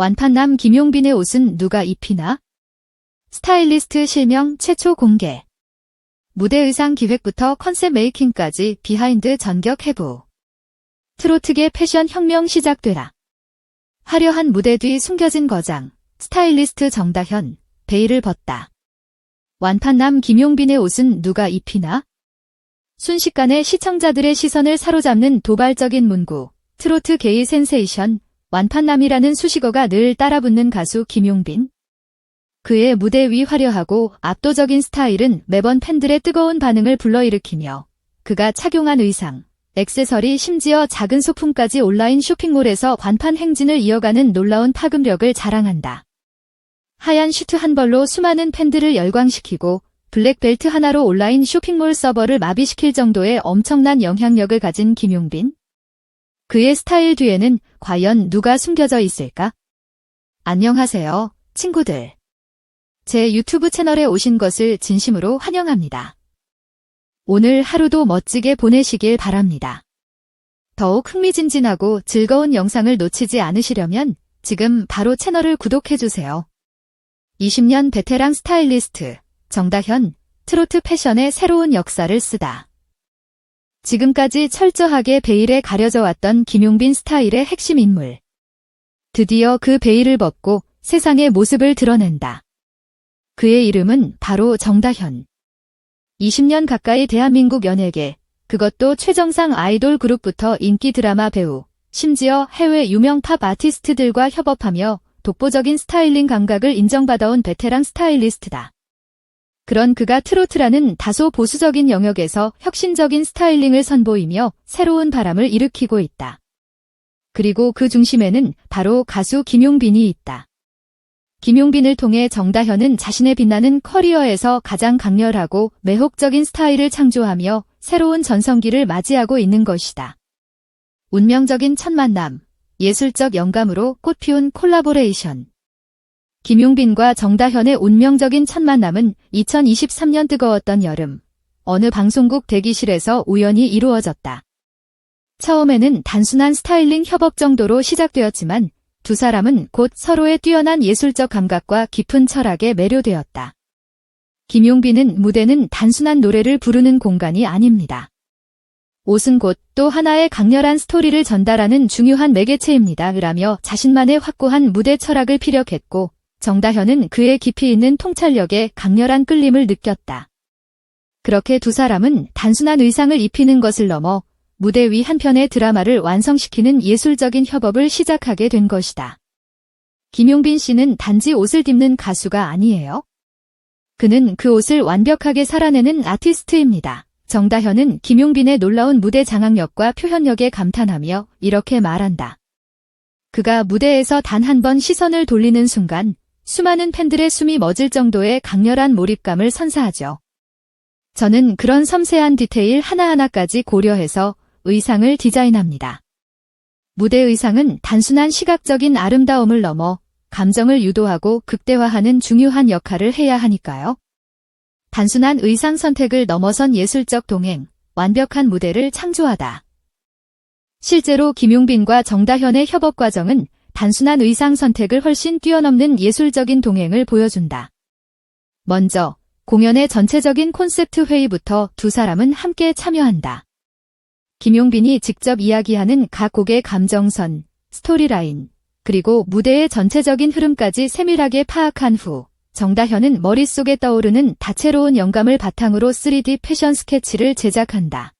완판남 김용빈의 옷은 누가 입히나? 스타일리스트 실명 최초 공개. 무대 의상 기획부터 컨셉 메이킹까지 비하인드 전격 해부. 트로트계 패션 혁명 시작되라. 화려한 무대 뒤 숨겨진 거장, 스타일리스트 정다현, 베일을 벗다. 완판남 김용빈의 옷은 누가 입히나? 순식간에 시청자들의 시선을 사로잡는 도발적인 문구, 트로트 게이 센세이션, 완판남이라는 수식어가 늘 따라붙는 가수 김용빈. 그의 무대 위 화려하고 압도적인 스타일은 매번 팬들의 뜨거운 반응을 불러일으키며 그가 착용한 의상, 액세서리 심지어 작은 소품까지 온라인 쇼핑몰에서 관판 행진을 이어가는 놀라운 파급력을 자랑한다. 하얀 슈트 한 벌로 수많은 팬들을 열광시키고 블랙벨트 하나로 온라인 쇼핑몰 서버를 마비시킬 정도의 엄청난 영향력을 가진 김용빈. 그의 스타일 뒤에는 과연 누가 숨겨져 있을까? 안녕하세요, 친구들. 제 유튜브 채널에 오신 것을 진심으로 환영합니다. 오늘 하루도 멋지게 보내시길 바랍니다. 더욱 흥미진진하고 즐거운 영상을 놓치지 않으시려면 지금 바로 채널을 구독해주세요. 20년 베테랑 스타일리스트 정다현 트로트 패션의 새로운 역사를 쓰다. 지금까지 철저하게 베일에 가려져 왔던 김용빈 스타일의 핵심 인물. 드디어 그 베일을 벗고 세상의 모습을 드러낸다. 그의 이름은 바로 정다현. 20년 가까이 대한민국 연예계, 그것도 최정상 아이돌 그룹부터 인기 드라마 배우, 심지어 해외 유명 팝 아티스트들과 협업하며 독보적인 스타일링 감각을 인정받아온 베테랑 스타일리스트다. 그런 그가 트로트라는 다소 보수적인 영역에서 혁신적인 스타일링을 선보이며 새로운 바람을 일으키고 있다. 그리고 그 중심에는 바로 가수 김용빈이 있다. 김용빈을 통해 정다현은 자신의 빛나는 커리어에서 가장 강렬하고 매혹적인 스타일을 창조하며 새로운 전성기를 맞이하고 있는 것이다. 운명적인 첫 만남, 예술적 영감으로 꽃피운 콜라보레이션. 김용빈과 정다현의 운명적인 첫 만남은 2023년 뜨거웠던 여름, 어느 방송국 대기실에서 우연히 이루어졌다. 처음에는 단순한 스타일링 협업 정도로 시작되었지만 두 사람은 곧 서로의 뛰어난 예술적 감각과 깊은 철학에 매료되었다. 김용빈은 무대는 단순한 노래를 부르는 공간이 아닙니다. 옷은 곧 또 하나의 강렬한 스토리를 전달하는 중요한 매개체입니다. 라며 자신만의 확고한 무대 철학을 피력했고 정다현은 그의 깊이 있는 통찰력에 강렬한 끌림을 느꼈다. 그렇게 두 사람은 단순한 의상을 입히는 것을 넘어 무대 위 한편의 드라마를 완성시키는 예술적인 협업을 시작하게 된 것이다. 김용빈 씨는 단지 옷을 입는 가수가 아니에요. 그는 그 옷을 완벽하게 살아내는 아티스트입니다. 정다현은 김용빈의 놀라운 무대 장악력과 표현력에 감탄하며 이렇게 말한다. 그가 무대에서 단 한 번 시선을 돌리는 순간 수많은 팬들의 숨이 멎을 정도의 강렬한 몰입감을 선사하죠. 저는 그런 섬세한 디테일 하나하나까지 고려해서 의상을 디자인합니다. 무대 의상은 단순한 시각적인 아름다움을 넘어 감정을 유도하고 극대화하는 중요한 역할을 해야 하니까요. 단순한 의상 선택을 넘어선 예술적 동행, 완벽한 무대를 창조하다. 실제로 김용빈과 정다현의 협업 과정은 단순한 의상 선택을 훨씬 뛰어넘는 예술적인 동행을 보여준다. 먼저 공연의 전체적인 콘셉트 회의부터 두 사람은 함께 참여한다. 김용빈이 직접 이야기하는 각 곡의 감정선, 스토리라인, 그리고 무대의 전체적인 흐름까지 세밀하게 파악한 후 정다현은 머릿속에 떠오르는 다채로운 영감을 바탕으로 3D 패션 스케치를 제작한다.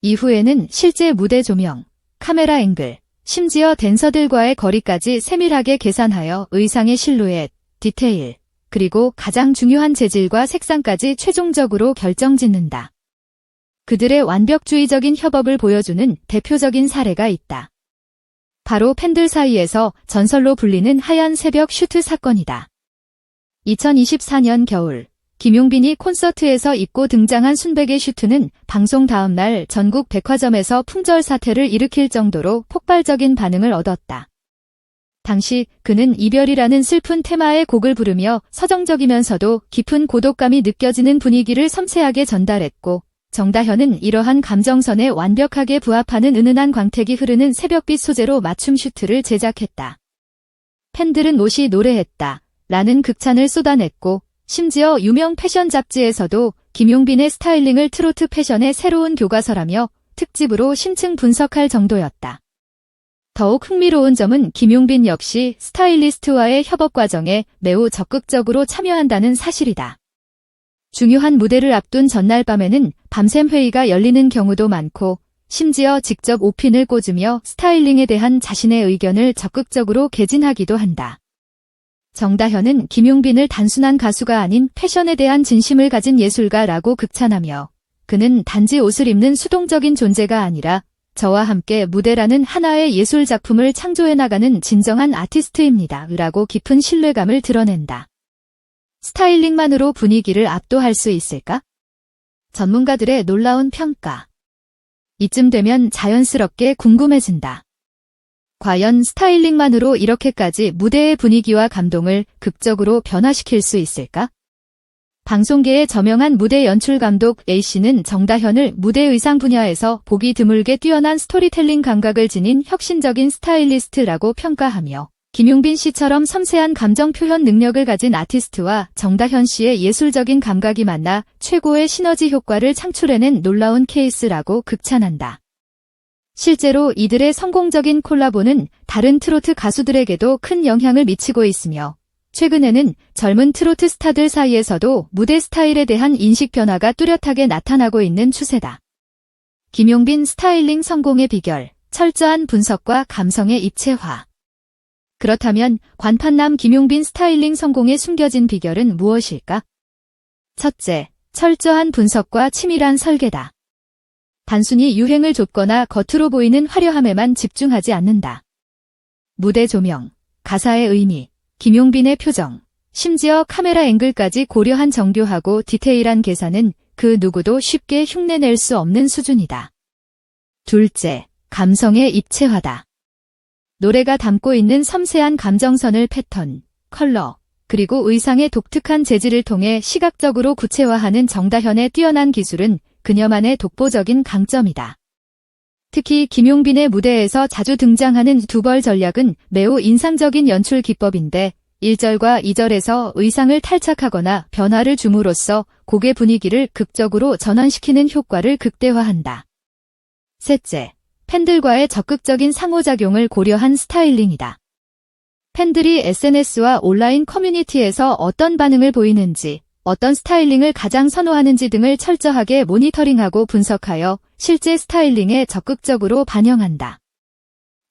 이후에는 실제 무대 조명, 카메라 앵글, 심지어 댄서들과의 거리까지 세밀하게 계산하여 의상의 실루엣, 디테일, 그리고 가장 중요한 재질과 색상까지 최종적으로 결정짓는다. 그들의 완벽주의적인 협업을 보여주는 대표적인 사례가 있다. 바로 팬들 사이에서 전설로 불리는 하얀 새벽 슈트 사건이다. 2024년 겨울 김용빈이 콘서트에서 입고 등장한 순백의 슈트는 방송 다음 날 전국 백화점에서 품절 사태를 일으킬 정도로 폭발적인 반응을 얻었다. 당시 그는 이별이라는 슬픈 테마의 곡을 부르며 서정적이면서도 깊은 고독감이 느껴지는 분위기를 섬세하게 전달했고 정다현은 이러한 감정선에 완벽하게 부합하는 은은한 광택이 흐르는 새벽빛 소재로 맞춤 슈트를 제작했다. 팬들은 옷이 노래했다. 라는 극찬을 쏟아냈고, 심지어 유명 패션 잡지에서도 김용빈의 스타일링을 트로트 패션의 새로운 교과서라며 특집으로 심층 분석할 정도였다. 더욱 흥미로운 점은 김용빈 역시 스타일리스트와의 협업 과정에 매우 적극적으로 참여한다는 사실이다. 중요한 무대를 앞둔 전날 밤에는 밤샘 회의가 열리는 경우도 많고 심지어 직접 오핀을 꽂으며 스타일링에 대한 자신의 의견을 적극적으로 개진하기도 한다. 정다현은 김용빈을 단순한 가수가 아닌 패션에 대한 진심을 가진 예술가라고 극찬하며 그는 단지 옷을 입는 수동적인 존재가 아니라 저와 함께 무대라는 하나의 예술 작품을 창조해 나가는 진정한 아티스트입니다. 라고 깊은 신뢰감을 드러낸다. 스타일링만으로 분위기를 압도할 수 있을까? 전문가들의 놀라운 평가. 이쯤 되면 자연스럽게 궁금해진다. 과연 스타일링만으로 이렇게까지 무대의 분위기와 감동을 극적으로 변화시킬 수 있을까? 방송계의 저명한 무대 연출 감독 A씨는 정다현을 무대 의상 분야에서 보기 드물게 뛰어난 스토리텔링 감각을 지닌 혁신적인 스타일리스트라고 평가하며 김용빈 씨처럼 섬세한 감정 표현 능력을 가진 아티스트와 정다현 씨의 예술적인 감각이 만나 최고의 시너지 효과를 창출해낸 놀라운 케이스라고 극찬한다. 실제로 이들의 성공적인 콜라보는 다른 트로트 가수들에게도 큰 영향을 미치고 있으며 최근에는 젊은 트로트 스타들 사이에서도 무대 스타일에 대한 인식 변화가 뚜렷하게 나타나고 있는 추세다. 김용빈 스타일링 성공의 비결, 철저한 분석과 감성의 입체화. 그렇다면 관판남 김용빈 스타일링 성공의 숨겨진 비결은 무엇일까? 첫째, 철저한 분석과 치밀한 설계다. 단순히 유행을 좁거나 겉으로 보이는 화려함에만 집중하지 않는다. 무대 조명, 가사의 의미, 김용빈의 표정, 심지어 카메라 앵글까지 고려한 정교하고 디테일한 계산은 그 누구도 쉽게 흉내낼 수 없는 수준이다. 둘째, 감성의 입체화다. 노래가 담고 있는 섬세한 감정선을 패턴, 컬러, 그리고 의상의 독특한 재질을 통해 시각적으로 구체화하는 정다현의 뛰어난 기술은 그녀만의 독보적인 강점이다. 특히 김용빈의 무대에서 자주 등장하는 두벌 전략은 매우 인상적인 연출 기법인데 1절과 2절에서 의상을 탈착하거나 변화를 줌으로써 곡의 분위기를 극적으로 전환시키는 효과를 극대화한다. 셋째, 팬들과의 적극적인 상호작용을 고려한 스타일링이다. 팬들이 SNS와 온라인 커뮤니티에서 어떤 반응을 보이는지, 어떤 스타일링을 가장 선호하는지 등을 철저하게 모니터링하고 분석하여 실제 스타일링에 적극적으로 반영한다.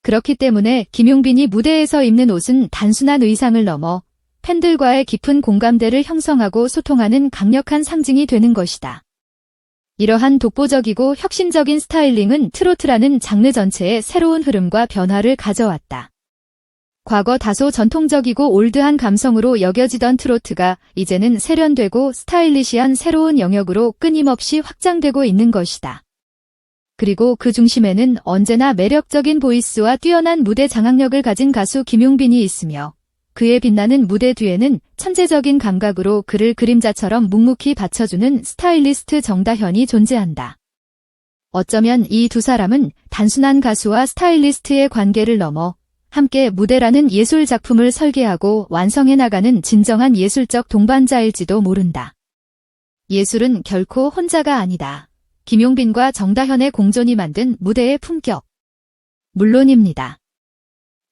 그렇기 때문에 김용빈이 무대에서 입는 옷은 단순한 의상을 넘어 팬들과의 깊은 공감대를 형성하고 소통하는 강력한 상징이 되는 것이다. 이러한 독보적이고 혁신적인 스타일링은 트로트라는 장르 전체에 새로운 흐름과 변화를 가져왔다. 과거 다소 전통적이고 올드한 감성으로 여겨지던 트로트가 이제는 세련되고 스타일리시한 새로운 영역으로 끊임없이 확장되고 있는 것이다. 그리고 그 중심에는 언제나 매력적인 보이스와 뛰어난 무대 장악력을 가진 가수 김용빈이 있으며 그의 빛나는 무대 뒤에는 천재적인 감각으로 그를 그림자처럼 묵묵히 받쳐주는 스타일리스트 정다현이 존재한다. 어쩌면 이 두 사람은 단순한 가수와 스타일리스트의 관계를 넘어 함께 무대라는 예술 작품을 설계하고 완성해 나가는 진정한 예술적 동반자일지도 모른다. 예술은 결코 혼자가 아니다. 김용빈과 정다현의 공존이 만든 무대의 품격. 물론입니다.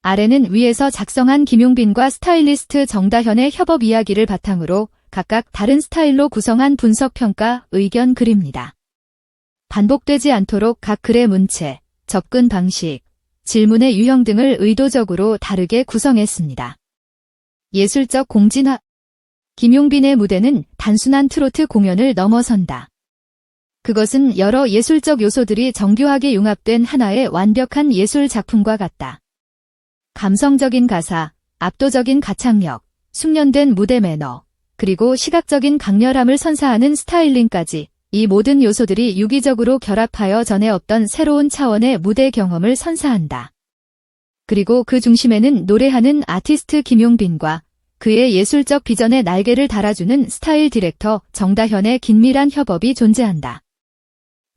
아래는 위에서 작성한 김용빈과 스타일리스트 정다현의 협업 이야기를 바탕으로 각각 다른 스타일로 구성한 분석평가 의견 글입니다. 반복되지 않도록 각 글의 문체, 접근 방식, 질문의 유형 등을 의도적으로 다르게 구성했습니다. 예술적 공진화 김용빈의 무대는 단순한 트로트 공연을 넘어선다. 그것은 여러 예술적 요소들이 정교하게 융합된 하나의 완벽한 예술 작품과 같다. 감성적인 가사, 압도적인 가창력, 숙련된 무대 매너, 그리고 시각적인 강렬함을 선사하는 스타일링까지 이 모든 요소들이 유기적으로 결합하여 전에 없던 새로운 차원의 무대 경험을 선사한다. 그리고 그 중심에는 노래하는 아티스트 김용빈과 그의 예술적 비전에 날개를 달아주는 스타일 디렉터 정다현의 긴밀한 협업이 존재한다.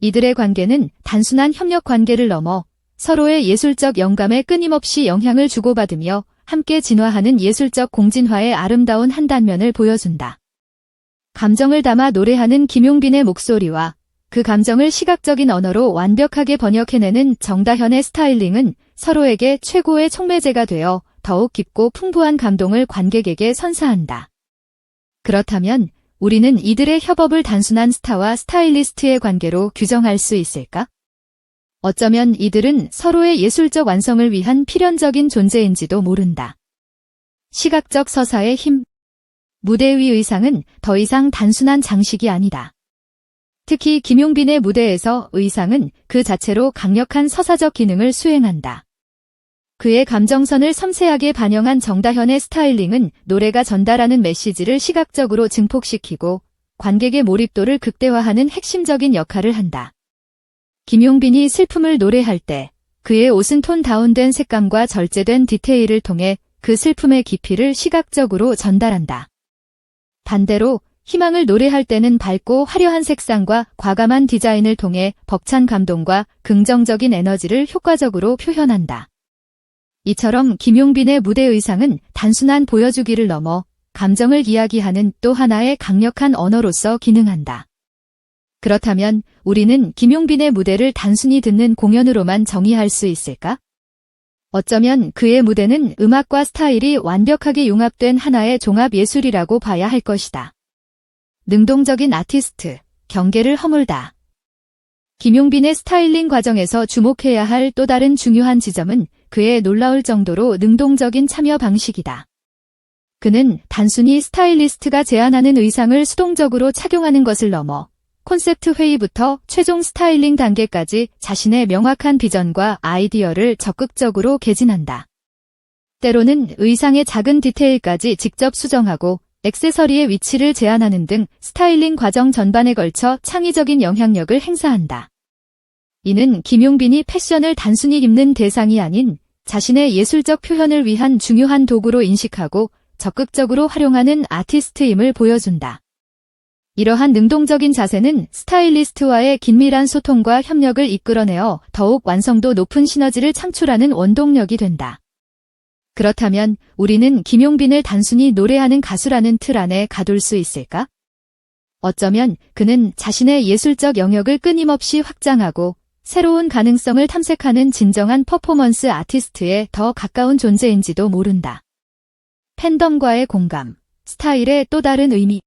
이들의 관계는 단순한 협력 관계를 넘어 서로의 예술적 영감에 끊임없이 영향을 주고받으며 함께 진화하는 예술적 공진화의 아름다운 한 단면을 보여준다. 감정을 담아 노래하는 김용빈의 목소리와 그 감정을 시각적인 언어로 완벽하게 번역해내는 정다현의 스타일링은 서로에게 최고의 촉매제가 되어 더욱 깊고 풍부한 감동을 관객에게 선사한다. 그렇다면 우리는 이들의 협업을 단순한 스타와 스타일리스트의 관계로 규정할 수 있을까? 어쩌면 이들은 서로의 예술적 완성을 위한 필연적인 존재인지도 모른다. 시각적 서사의 힘. 무대 위 의상은 더 이상 단순한 장식이 아니다. 특히 김용빈의 무대에서 의상은 그 자체로 강력한 서사적 기능을 수행한다. 그의 감정선을 섬세하게 반영한 정다현의 스타일링은 노래가 전달하는 메시지를 시각적으로 증폭시키고 관객의 몰입도를 극대화하는 핵심적인 역할을 한다. 김용빈이 슬픔을 노래할 때 그의 옷은 톤 다운된 색감과 절제된 디테일을 통해 그 슬픔의 깊이를 시각적으로 전달한다. 반대로 희망을 노래할 때는 밝고 화려한 색상과 과감한 디자인을 통해 벅찬 감동과 긍정적인 에너지를 효과적으로 표현한다. 이처럼 김용빈의 무대 의상은 단순한 보여주기를 넘어 감정을 이야기하는 또 하나의 강력한 언어로서 기능한다. 그렇다면 우리는 김용빈의 무대를 단순히 듣는 공연으로만 정의할 수 있을까? 어쩌면 그의 무대는 음악과 스타일이 완벽하게 융합된 하나의 종합 예술이라고 봐야 할 것이다. 능동적인 아티스트, 경계를 허물다. 김용빈의 스타일링 과정에서 주목해야 할 또 다른 중요한 지점은 그의 놀라울 정도로 능동적인 참여 방식이다. 그는 단순히 스타일리스트가 제안하는 의상을 수동적으로 착용하는 것을 넘어 콘셉트 회의부터 최종 스타일링 단계까지 자신의 명확한 비전과 아이디어를 적극적으로 개진한다. 때로는 의상의 작은 디테일까지 직접 수정하고 액세서리의 위치를 제안하는 등 스타일링 과정 전반에 걸쳐 창의적인 영향력을 행사한다. 이는 김용빈이 패션을 단순히 입는 대상이 아닌 자신의 예술적 표현을 위한 중요한 도구로 인식하고 적극적으로 활용하는 아티스트임을 보여준다. 이러한 능동적인 자세는 스타일리스트와의 긴밀한 소통과 협력을 이끌어내어 더욱 완성도 높은 시너지를 창출하는 원동력이 된다. 그렇다면 우리는 김용빈을 단순히 노래하는 가수라는 틀 안에 가둘 수 있을까? 어쩌면 그는 자신의 예술적 영역을 끊임없이 확장하고 새로운 가능성을 탐색하는 진정한 퍼포먼스 아티스트에 더 가까운 존재인지도 모른다. 팬덤과의 공감, 스타일의 또 다른 의미,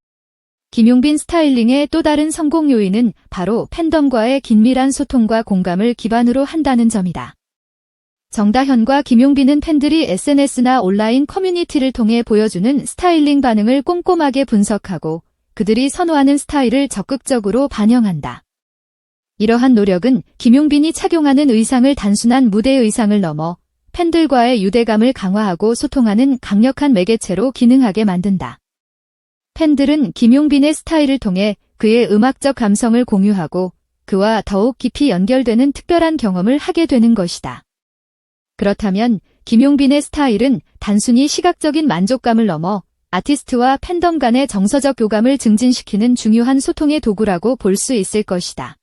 김용빈 스타일링의 또 다른 성공 요인은 바로 팬덤과의 긴밀한 소통과 공감을 기반으로 한다는 점이다. 정다현과 김용빈은 팬들이 SNS나 온라인 커뮤니티를 통해 보여주는 스타일링 반응을 꼼꼼하게 분석하고 그들이 선호하는 스타일을 적극적으로 반영한다. 이러한 노력은 김용빈이 착용하는 의상을 단순한 무대 의상을 넘어 팬들과의 유대감을 강화하고 소통하는 강력한 매개체로 기능하게 만든다. 팬들은 김용빈의 스타일을 통해 그의 음악적 감성을 공유하고 그와 더욱 깊이 연결되는 특별한 경험을 하게 되는 것이다. 그렇다면 김용빈의 스타일은 단순히 시각적인 만족감을 넘어 아티스트와 팬덤 간의 정서적 교감을 증진시키는 중요한 소통의 도구라고 볼 수 있을 것이다.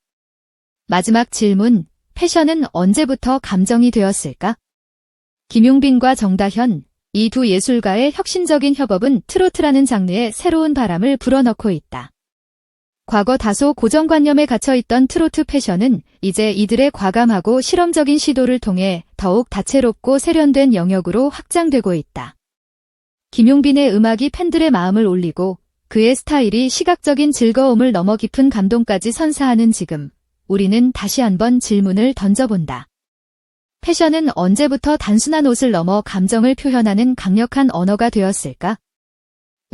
마지막 질문, 패션은 언제부터 감정이 되었을까? 김용빈과 정다현, 이 두 예술가의 혁신적인 협업은 트로트라는 장르에 새로운 바람을 불어넣고 있다. 과거 다소 고정관념에 갇혀있던 트로트 패션은 이제 이들의 과감하고 실험적인 시도를 통해 더욱 다채롭고 세련된 영역으로 확장되고 있다. 김용빈의 음악이 팬들의 마음을 올리고 그의 스타일이 시각적인 즐거움을 넘어 깊은 감동까지 선사하는 지금 우리는 다시 한번 질문을 던져본다. 패션은 언제부터 단순한 옷을 넘어 감정을 표현하는 강력한 언어가 되었을까?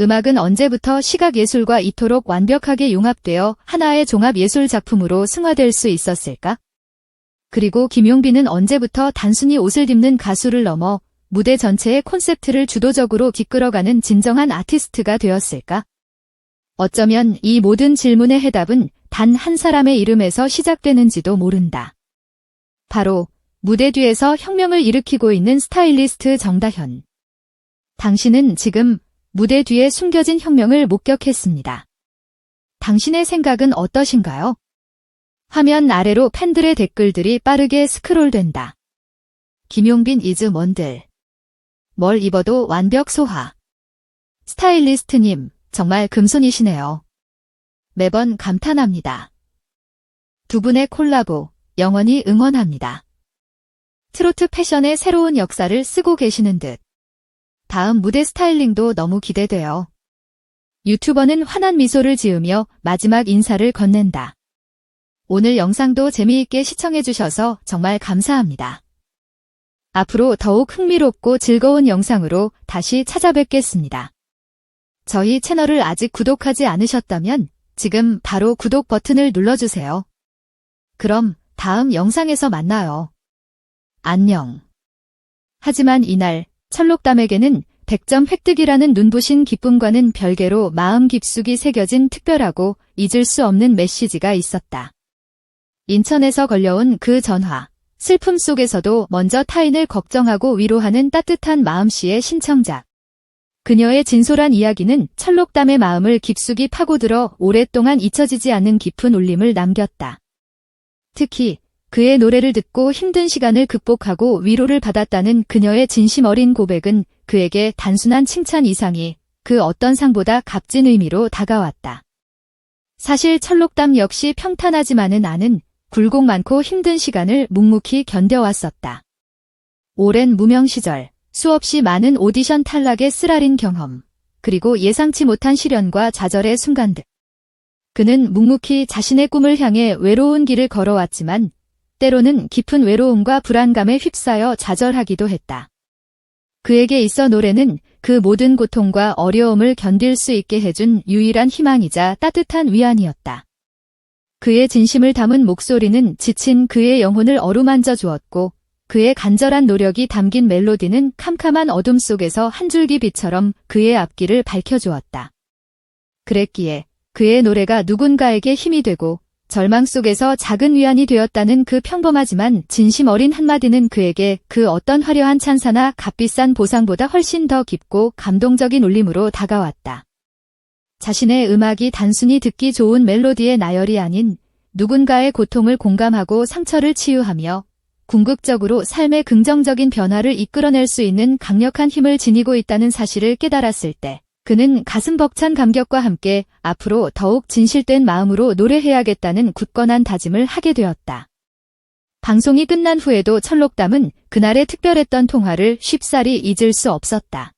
음악은 언제부터 시각예술과 이토록 완벽하게 융합되어 하나의 종합예술 작품으로 승화될 수 있었을까? 그리고 김용빈은 언제부터 단순히 옷을 입는 가수를 넘어 무대 전체의 콘셉트를 주도적으로 이끌어가는 진정한 아티스트가 되었을까? 어쩌면 이 모든 질문의 해답은 단 한 사람의 이름에서 시작되는지도 모른다. 바로 무대 뒤에서 혁명을 일으키고 있는 스타일리스트 정다현. 당신은 지금 무대 뒤에 숨겨진 혁명을 목격했습니다. 당신의 생각은 어떠신가요? 화면 아래로 팬들의 댓글들이 빠르게 스크롤된다. 김용빈 이즈 뭔들. 뭘 입어도 완벽 소화. 스타일리스트님, 정말 금손이시네요. 매번 감탄합니다. 두 분의 콜라보, 영원히 응원합니다. 트로트 패션의 새로운 역사를 쓰고 계시는 듯. 다음 무대 스타일링도 너무 기대돼요. 유튜버는 환한 미소를 지으며 마지막 인사를 건넨다. 오늘 영상도 재미있게 시청해주셔서 정말 감사합니다. 앞으로 더욱 흥미롭고 즐거운 영상으로 다시 찾아뵙겠습니다. 저희 채널을 아직 구독하지 않으셨다면 지금 바로 구독 버튼을 눌러주세요. 그럼 다음 영상에서 만나요. 안녕. 하지만 이날 철록담에게는 100점 획득이라는 눈부신 기쁨과는 별개로 마음 깊숙이 새겨진 특별하고 잊을 수 없는 메시지가 있었다. 인천에서 걸려온 그 전화. 슬픔 속에서도 먼저 타인을 걱정하고 위로하는 따뜻한 마음씨의 신청작. 그녀의 진솔한 이야기는 철록담의 마음을 깊숙이 파고들어 오랫동안 잊혀지지 않는 깊은 울림을 남겼다. 특히 그의 노래를 듣고 힘든 시간을 극복하고 위로를 받았다는 그녀의 진심 어린 고백은 그에게 단순한 칭찬 이상이 그 어떤 상보다 값진 의미로 다가왔다. 사실 철록담 역시 평탄하지만은 않은 굴곡 많고 힘든 시간을 묵묵히 견뎌왔었다. 오랜 무명 시절, 수없이 많은 오디션 탈락의 쓰라린 경험, 그리고 예상치 못한 시련과 좌절의 순간들. 그는 묵묵히 자신의 꿈을 향해 외로운 길을 걸어왔지만 때로는 깊은 외로움과 불안감에 휩싸여 좌절하기도 했다. 그에게 있어 노래는 그 모든 고통과 어려움을 견딜 수 있게 해준 유일한 희망이자 따뜻한 위안이었다. 그의 진심을 담은 목소리는 지친 그의 영혼을 어루만져 주었고 그의 간절한 노력이 담긴 멜로디는 캄캄한 어둠 속에서 한 줄기 빛처럼 그의 앞길을 밝혀주었다. 그랬기에 그의 노래가 누군가에게 힘이 되고 절망 속에서 작은 위안이 되었다는 그 평범하지만 진심 어린 한마디는 그에게 그 어떤 화려한 찬사나 값비싼 보상보다 훨씬 더 깊고 감동적인 울림으로 다가왔다. 자신의 음악이 단순히 듣기 좋은 멜로디의 나열이 아닌 누군가의 고통을 공감하고 상처를 치유하며 궁극적으로 삶의 긍정적인 변화를 이끌어낼 수 있는 강력한 힘을 지니고 있다는 사실을 깨달았을 때 그는 가슴 벅찬 감격과 함께 앞으로 더욱 진실된 마음으로 노래해야겠다는 굳건한 다짐을 하게 되었다. 방송이 끝난 후에도 철록담은 그날의 특별했던 통화를 쉽사리 잊을 수 없었다.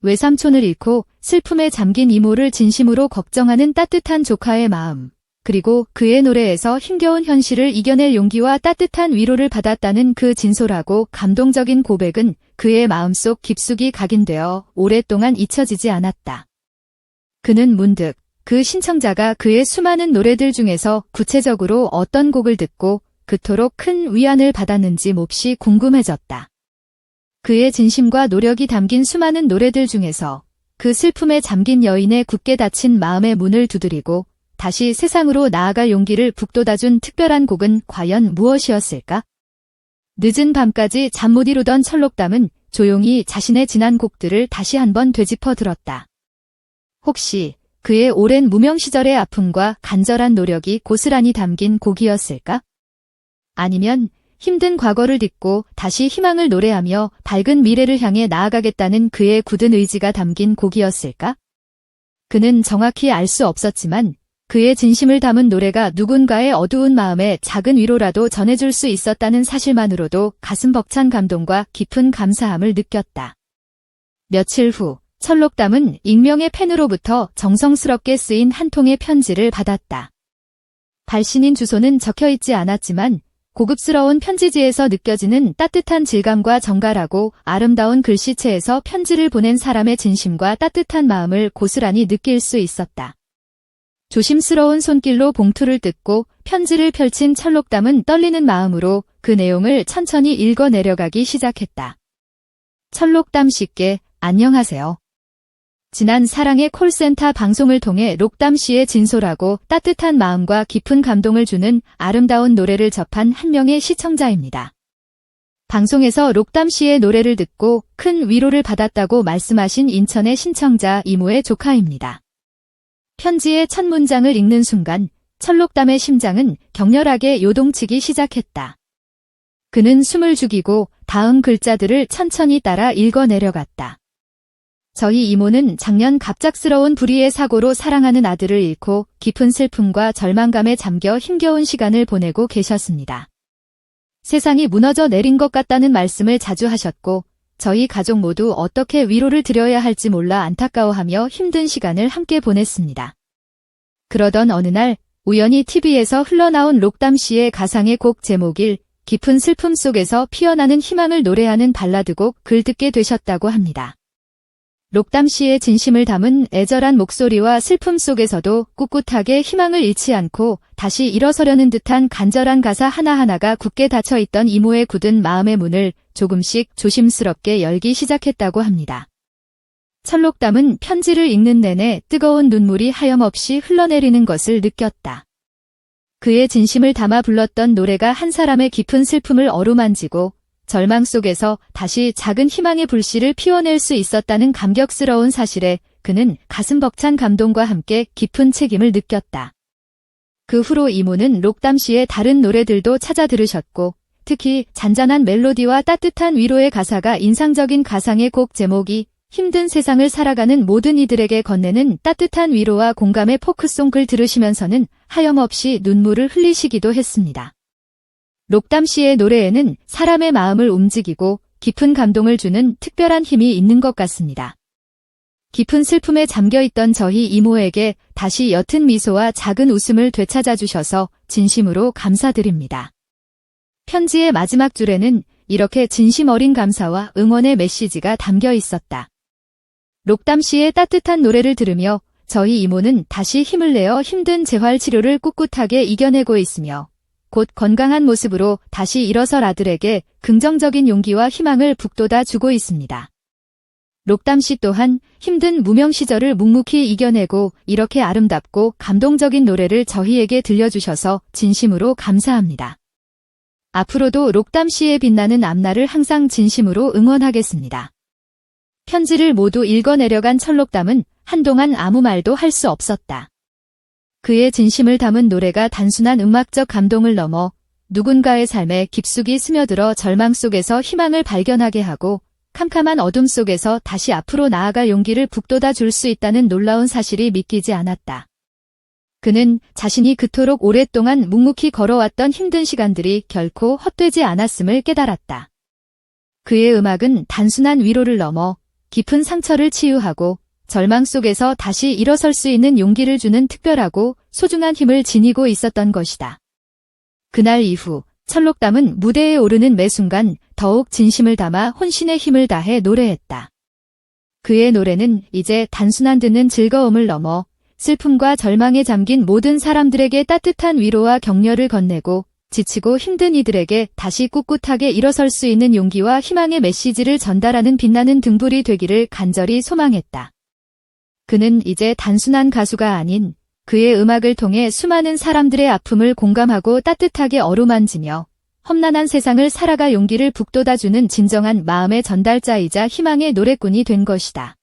외삼촌을 잃고 슬픔에 잠긴 이모를 진심으로 걱정하는 따뜻한 조카의 마음, 그리고 그의 노래에서 힘겨운 현실을 이겨낼 용기와 따뜻한 위로를 받았다는 그 진솔하고 감동적인 고백은 그의 마음속 깊숙이 각인되어 오랫동안 잊혀지지 않았다. 그는 문득 그 신청자가 그의 수많은 노래들 중에서 구체적으로 어떤 곡을 듣고 그토록 큰 위안을 받았는지 몹시 궁금해졌다. 그의 진심과 노력이 담긴 수많은 노래들 중에서 그 슬픔에 잠긴 여인의 굳게 닫힌 마음의 문을 두드리고 다시 세상으로 나아갈 용기를 북돋아준 특별한 곡은 과연 무엇이었을까? 늦은 밤까지 잠 못 이루던 철록담은 조용히 자신의 지난 곡들을 다시 한번 되짚어 들었다. 혹시 그의 오랜 무명 시절의 아픔과 간절한 노력이 고스란히 담긴 곡이었을까? 아니면 힘든 과거를 딛고 다시 희망을 노래하며 밝은 미래를 향해 나아가겠다는 그의 굳은 의지가 담긴 곡이었을까? 그는 정확히 알 수 없었지만 그의 진심을 담은 노래가 누군가의 어두운 마음에 작은 위로라도 전해줄 수 있었다는 사실만으로도 가슴 벅찬 감동과 깊은 감사함을 느꼈다. 며칠 후 철록담은 익명의 팬으로부터 정성스럽게 쓰인 한 통의 편지를 받았다. 발신인 주소는 적혀 있지 않았지만 고급스러운 편지지에서 느껴지는 따뜻한 질감과 정갈하고 아름다운 글씨체에서 편지를 보낸 사람의 진심과 따뜻한 마음을 고스란히 느낄 수 있었다. 조심스러운 손길로 봉투를 뜯고 편지를 펼친 철록담은 떨리는 마음으로 그 내용을 천천히 읽어 내려가기 시작했다. 철록담 씨께 안녕하세요. 지난 사랑의 콜센터 방송을 통해 록담 씨의 진솔하고 따뜻한 마음과 깊은 감동을 주는 아름다운 노래를 접한 한 명의 시청자입니다. 방송에서 록담 씨의 노래를 듣고 큰 위로를 받았다고 말씀하신 인천의 신청자 이모의 조카입니다. 편지의 첫 문장을 읽는 순간 철록담의 심장은 격렬하게 요동치기 시작했다. 그는 숨을 죽이고 다음 글자들을 천천히 따라 읽어 내려갔다. 저희 이모는 작년 갑작스러운 불의의 사고로 사랑하는 아들을 잃고 깊은 슬픔과 절망감에 잠겨 힘겨운 시간을 보내고 계셨습니다. 세상이 무너져 내린 것 같다는 말씀을 자주 하셨고 저희 가족 모두 어떻게 위로를 드려야 할지 몰라 안타까워하며 힘든 시간을 함께 보냈습니다. 그러던 어느 날 우연히 TV에서 흘러나온 록담 씨의 가상의 곡 제목일 깊은 슬픔 속에서 피어나는 희망을 노래하는 발라드곡 글 듣게 되셨다고 합니다. 록담 씨의 진심을 담은 애절한 목소리와 슬픔 속에서도 꿋꿋하게 희망을 잃지 않고 다시 일어서려는 듯한 간절한 가사 하나하나가 굳게 닫혀있던 이모의 굳은 마음의 문을 조금씩 조심스럽게 열기 시작했다고 합니다. 철록담은 편지를 읽는 내내 뜨거운 눈물이 하염없이 흘러내리는 것을 느꼈다. 그의 진심을 담아 불렀던 노래가 한 사람의 깊은 슬픔을 어루만지고 절망 속에서 다시 작은 희망의 불씨를 피워낼 수 있었다는 감격스러운 사실에 그는 가슴 벅찬 감동과 함께 깊은 책임을 느꼈다. 그 후로 이모는 록담 씨의 다른 노래들도 찾아 들으셨고 특히 잔잔한 멜로디와 따뜻한 위로의 가사가 인상적인 가상의 곡 제목이 힘든 세상을 살아가는 모든 이들에게 건네는 따뜻한 위로와 공감의 포크송 글 들으시면서는 하염없이 눈물을 흘리시기도 했습니다. 록담 씨의 노래에는 사람의 마음을 움직이고 깊은 감동을 주는 특별한 힘이 있는 것 같습니다. 깊은 슬픔에 잠겨있던 저희 이모에게 다시 옅은 미소와 작은 웃음을 되찾아 주셔서 진심으로 감사드립니다. 편지의 마지막 줄에는 이렇게 진심 어린 감사와 응원의 메시지가 담겨 있었다. 록담 씨의 따뜻한 노래를 들으며 저희 이모는 다시 힘을 내어 힘든 재활 치료를 꿋꿋하게 이겨내고 있으며 곧 건강한 모습으로 다시 일어설 아들에게 긍정적인 용기와 희망을 북돋아 주고 있습니다. 록담 씨 또한 힘든 무명 시절을 묵묵히 이겨내고 이렇게 아름답고 감동적인 노래를 저희에게 들려주셔서 진심으로 감사합니다. 앞으로도 록담 씨의 빛나는 앞날을 항상 진심으로 응원하겠습니다. 편지를 모두 읽어 내려간 철록담은 한동안 아무 말도 할 수 없었다. 그의 진심을 담은 노래가 단순한 음악적 감동을 넘어 누군가의 삶에 깊숙이 스며들어 절망 속에서 희망을 발견하게 하고 캄캄한 어둠 속에서 다시 앞으로 나아갈 용기를 북돋아 줄 수 있다는 놀라운 사실이 믿기지 않았다. 그는 자신이 그토록 오랫동안 묵묵히 걸어왔던 힘든 시간들이 결코 헛되지 않았음을 깨달았다. 그의 음악은 단순한 위로를 넘어 깊은 상처를 치유하고 절망 속에서 다시 일어설 수 있는 용기를 주는 특별하고 소중한 힘을 지니고 있었던 것이다. 그날 이후 철록담은 무대에 오르는 매 순간 더욱 진심을 담아 혼신의 힘을 다해 노래했다. 그의 노래는 이제 단순한 듣는 즐거움을 넘어 슬픔과 절망에 잠긴 모든 사람들에게 따뜻한 위로와 격려를 건네고 지치고 힘든 이들에게 다시 꿋꿋하게 일어설 수 있는 용기와 희망의 메시지를 전달하는 빛나는 등불이 되기를 간절히 소망했다. 그는 이제 단순한 가수가 아닌 그의 음악을 통해 수많은 사람들의 아픔을 공감하고 따뜻하게 어루만지며 험난한 세상을 살아가 용기를 북돋아주는 진정한 마음의 전달자이자 희망의 노래꾼이 된 것이다.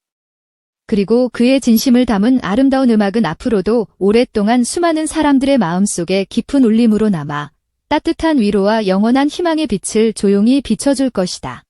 그리고 그의 진심을 담은 아름다운 음악은 앞으로도 오랫동안 수많은 사람들의 마음속에 깊은 울림으로 남아 따뜻한 위로와 영원한 희망의 빛을 조용히 비춰줄 것이다.